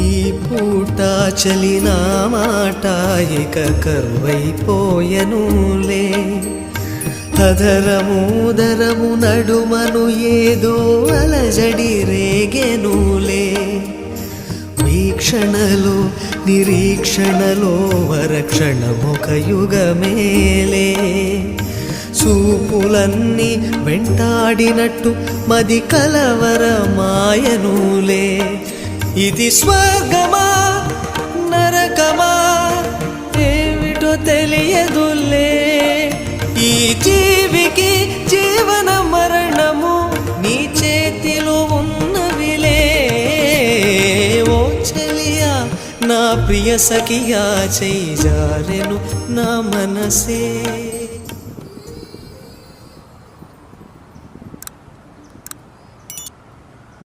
ఈ పూట చలిన మాట ఇక కరువైపోయనులే. అధరముదరము నడుమను ఏదో అలజడి రేగెనులే. వీక్షణలు నిరీక్షణలో వరక్షణమొక యుగమేలే. చూపులన్నీ వెంటాడినట్టు మది కలవర కలవరమాయనులే ఇది స్వర్గమా నరకమా ఏమిటో తెలియదులే. ఈ జీవికి జీవన మరణము నీ చేతిలో ఉన్నవిలే. ఓ చెలియా నా ప్రియ సఖియా చేయి జారెను నా మనసే.